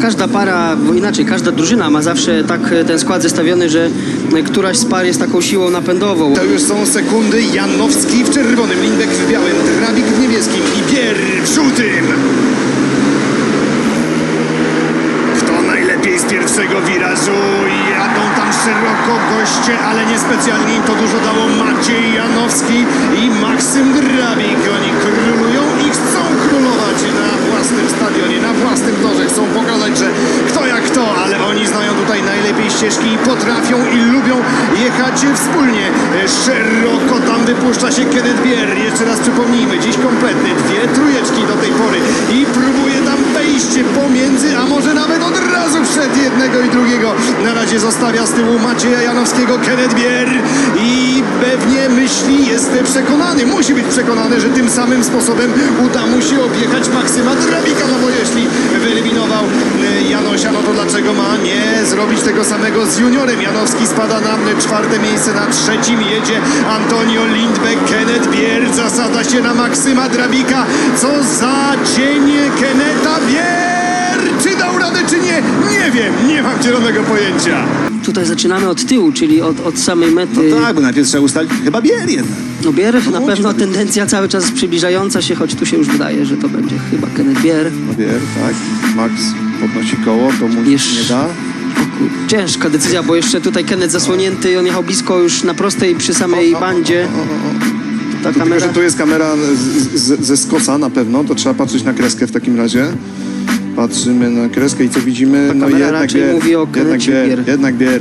Każda para, bo inaczej, każda drużyna ma zawsze tak e, ten skład zestawiony, że e, któraś z par jest taką siłą napędową. To już są sekundy. Janowski w czerwonym, Lindek w białym, Drabik w niebieskim i Bier w żółtym. Kto najlepiej z pierwszego wirażu? Jadą tam szeroko goście, ale niespecjalnie im to dużo dało Maciej Janowski i najlepiej ścieżki i potrafią i lubią jechać wspólnie. Szeroko tam wypuszcza się Kenneth Bier. Jeszcze raz przypomnijmy, dziś kompletny, dwie trójeczki do tej pory i próbuje tam wejście pomiędzy, a może nawet od razu przed jednego i drugiego. Na razie zostawia z tyłu Macieja Janowskiego Kenneth Bier i pewnie myśli, jest przekonany, musi być przekonany, że tym samym sposobem uda mu się objechać Maksyma Drabika, no bo jeśli wyeliminował no to dlaczego ma nie zrobić tego samego z juniorem? Janowski spada na czwarte miejsce, na trzecim jedzie Antonio Lindbeck, Kenneth Bier zasada się na Maksyma Drabika. Co za dzień Kenneta Bier! Czy dał radę, czy nie? Nie wiem, nie mam zielonego pojęcia. Tutaj zaczynamy od tyłu, czyli od, od samej mety. No tak, bo najpierw trzeba ustalić chyba bier jednak. No Bier, na No, pewno tendencja cały czas przybliżająca się, choć tu się już wydaje, że to będzie chyba Kenneth Bier. No bier, tak. Max podnosi koło, to mu Jeszcze- nie da. Ciężka decyzja, bo jeszcze tutaj Kenneth zasłonięty, on jechał blisko już na prostej przy samej bandzie. Ta Tylko, kamera... że tu jest kamera z, z, ze skosa na pewno, to trzeba patrzeć na kreskę w takim razie. Patrzymy na kreskę i co widzimy? No jednak bier, mówi o jednak Bier. jednak bier.